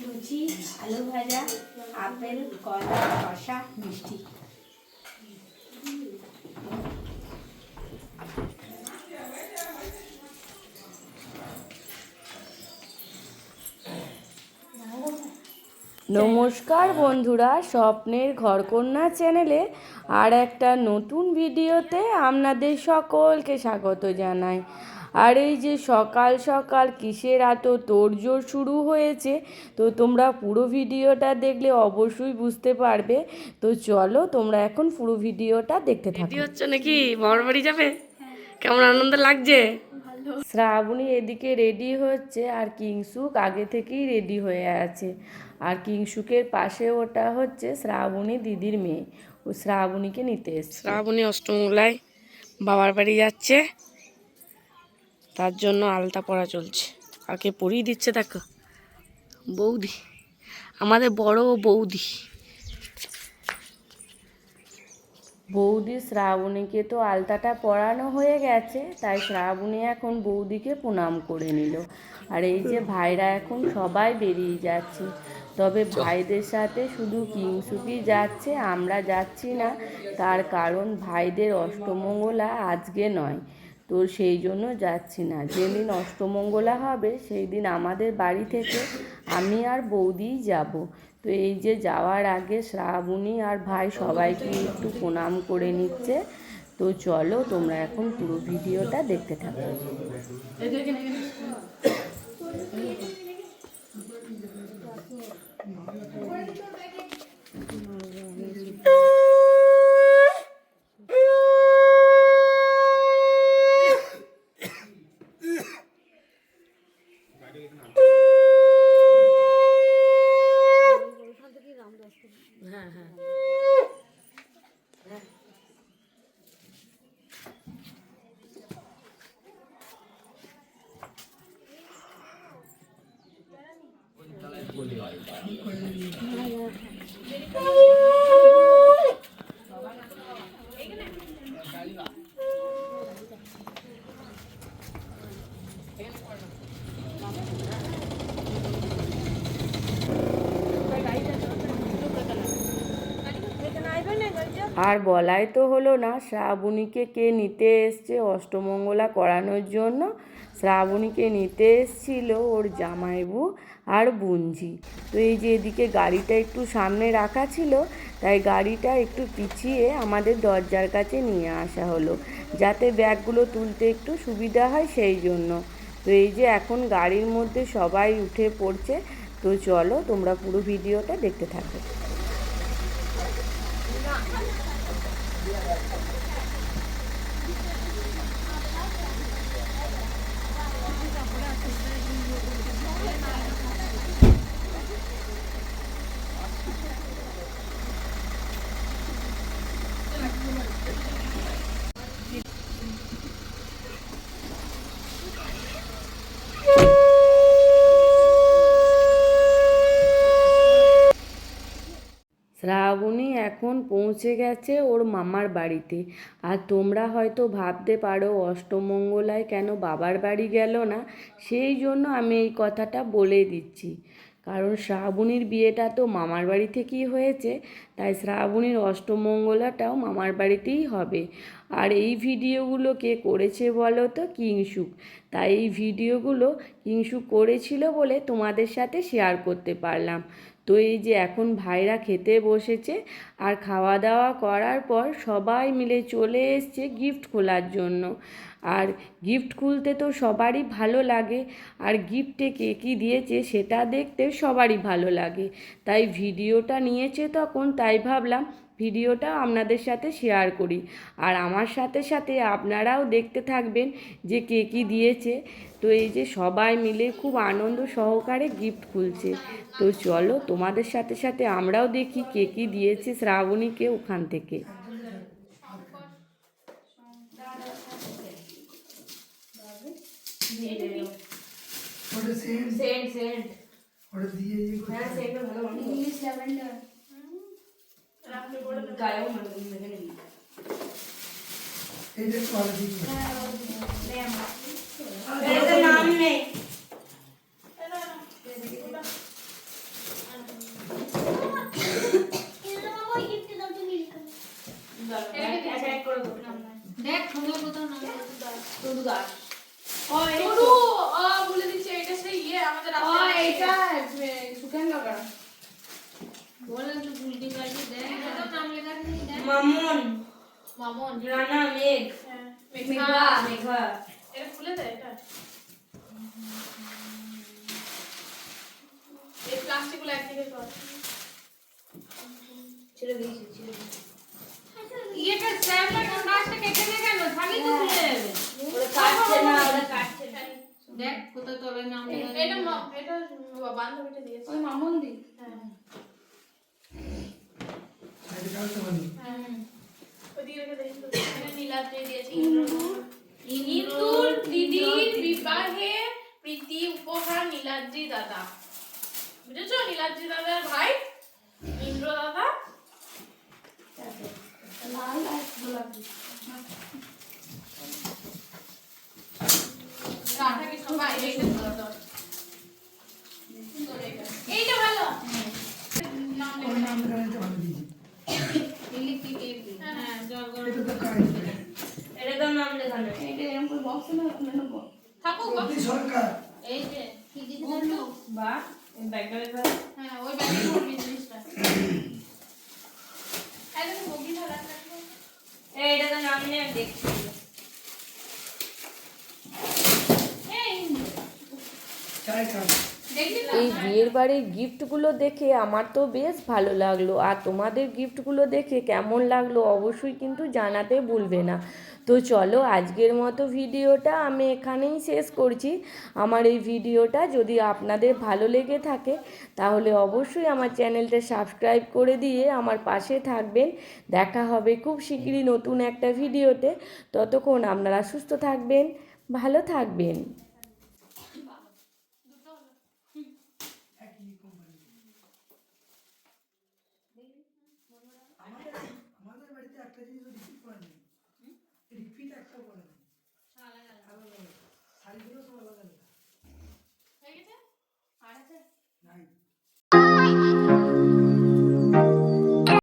লুচি, আলু ভাজা, আপেল, কলা শসা মিষ্টি। নমস্কার বন্ধুরা, স্বপ্নের ঘরকন্যা চ্যানেলে আর একটা নতুন ভিডিওতে আপনাদের সকলকে স্বাগত জানাই। আর এই যে সকাল সকাল কিসের এত তোড়জোড় শুরু হয়েছে তো তোমরা পুরো ভিডিওটা দেখলে অবশ্যই বুঝতে পারবে। তো চলো তোমরা এখন পুরো ভিডিওটা দেখতে থাকো। হচ্ছে নাকি? বাবার বাড়ি যাবে? কেমন আনন্দ লাগছে? শ্রাবণী এদিকে রেডি হচ্ছে আর কিংসুক আগে থেকেই রেডি হয়ে আছে। আর কিংসুকের পাশে ওটা হচ্ছে শ্রাবণী দিদির মেয়ে। ও শ্রাবণীকে নিতে এসছে। শ্রাবণী অষ্টমঙ্গলায় বাবার বাড়ি যাচ্ছে। তার জন্য আলতা পরা চলছে। আর কে পরিয়ে দিচ্ছে দেখো। বৌদি আমাদের বড় বৌদি। বৌদি শ্রাবণীকে তো আলতাটা পরানো হয়ে গেছে তাই শ্রাবণী এখন বৌদিকে প্রণাম করে নিল। আর এই যে ভাইরা এখন সবাই বেরিয়ে যাচ্ছে। তবে ভাইদের সাথে শুধু কিংসুকি যাচ্ছে আমরা যাচ্ছি না। তার কারণ ভাইদের অষ্টমঙ্গলা আজকে নয়। তো সেই জন্য যাচ্ছি না যেদিন অষ্টমঙ্গলা হবে সেই দিন আমাদের বাড়ি থেকে আমি আর বৌদিই যাব তো এই যে যাওয়ার আগে শ্রাবণী আর ভাই সবাইকে একটু প্রণাম করে নিচ্ছে তো চলো তোমরা এখন পুরো ভিডিওটা দেখতে থাকো আর বলাই তো হলো না শ্রাবণীকে কে নিতে এসছে অষ্টমঙ্গলা করানোর জন্য? শ্রাবণীকে নিতে এসছিল ওর জামাইবু আর বুঞ্জি তো এই যে এদিকে গাড়িটা একটু সামনে রাখা ছিল, তাই গাড়িটা একটু পিছিয়ে আমাদের দরজার কাছে নিয়ে আসা হলো, যাতে ব্যাগগুলো তুলতে একটু সুবিধা হয় সেই জন্য। তো এই যে এখন গাড়ির মধ্যে সবাই উঠে পড়ছে, তো চলো তোমরা পুরো ভিডিওটা দেখতে থাকো। Thank you. শ্রাবণী এখন পৌঁছে গেছে ওর মামার বাড়িতে। আর তোমরা হয়তো ভাবতে পারো, অষ্টমঙ্গলায় কেন বাবার বাড়ি গেল না? সেই জন্য আমি এই কথাটা বলে দিচ্ছি। কারণ শ্রাবণীর বিয়েটা তো মামার বাড়ি থেকেই হয়েছে, তাই শ্রাবণীর অষ্টমঙ্গলাটাও মামার বাড়িতেই হবে। আর এই ভিডিওগুলো কে করেছে বলো তো? কিংসুক। তাই এই ভিডিওগুলো কিংসুক করেছিল বলে তোমাদের সাথে শেয়ার করতে পারলাম। তো এই যে এখন ভাইরা খেতে বসেছে আর খাওয়া দাওয়া করার পর সবাই মিলে চলে এসছে গিফট খোলার জন্য। আর গিফট খুলতে তো সবারই ভালো লাগে। আর গিফটে কে কী দিয়েছে সেটা দেখতে সবারই ভালো লাগে। তাই ভিডিওটা নিয়েছে তখন তাই ভাবলাম ভিডিওটা আপনাদের সাথে শেয়ার করি। আর আমার সাথে সাথে আপনারাও দেখতে থাকবেন যে কে কী দিয়েছে। তো এই যে সবাই মিলে খুব আনন্দ সহকারে গিফট খুলছে। তো চলো তোমাদের সাথে সাথে আমরাও দেখি কে কী দিয়েছে শ্রাবণীকে ওখান থেকে। সেন্ট সেন্ট ওটা দিয়ে হ্যাঁ সেন্টটা ভালো। ইংলিশ ল্যাভেন্ডার গায়েও মানে দেখে নিবি এইটা কোয়ালিটি নাম নেই সুখেন লগা বলেন তো গুলটি বাজি দেন নাম লেখা নেই দেন মামুন মামন রানা মেঘ মেঘা মেঘা এটা খুলে দেয় এটা এই প্লাস্টিকগুলো একদিকে কর ছেড়ে দিয়েছি ছেড়ে দিয়েছি। ইয়েটা স্যামলা কাজটা কেটে নে কেন থাকি তো খুলে যাবে। ওরা কাটছে না ওরা কাটছে দেখ কোথায় তবে নাম এটা এটা বান্ধবীটা দিয়েছে। ওই মামন দি সাইডে কাটতে পারি ওদিকে রেখে দেই এটা নীলাদ্রি দিয়েছে। ইন্দুর দিদির বিবাহে প্রীতি উপহার নীলাদ্রি দাদা। বুঝেছ? নীলাদ্রি দাদার ভাই ইন্দ্র দাদা। লাল লাল গোলাপি এইটা ধরো ধরো। সুন্দর এইটা। এইটা ভালো। এভি হ্যাঁ নাম থাকুক সরকার। এই যে কি দিদি বা হ্যাঁ ওই ব্যাগে পড়বি জিনিসটা এটা তো বগি ধরা থাকবে এইটা তো নাম নিয়ে দেখছি এই চায় কাজ দেখলি তো এই বিয়ের বাড়ির গিফটগুলো দেখে আমার তো বেশ ভালো লাগল। আর তোমাদের গিফটগুলো দেখে কেমন লাগল অবশ্যই কিন্তু জানাতে ভুলবে না। তো চলো আজকের মতো ভিডিওটা আমি এখানেই শেষ করছি। আমার এই ভিডিওটা যদি আপনাদের ভালো লেগে থাকে, তাহলে অবশ্যই আমার চ্যানেলটা সাবস্ক্রাইব করে দিয়ে আমার পাশে থাকবেন। দেখা হবে খুব শীঘ্রই নতুন একটা ভিডিওতে। ততক্ষণ আপনারা সুস্থ থাকবেন, ভালো থাকবেন একই কোম্পানি আমাদের আমাদের বাড়িতে একটা জিনিস রিসিভ করা নেই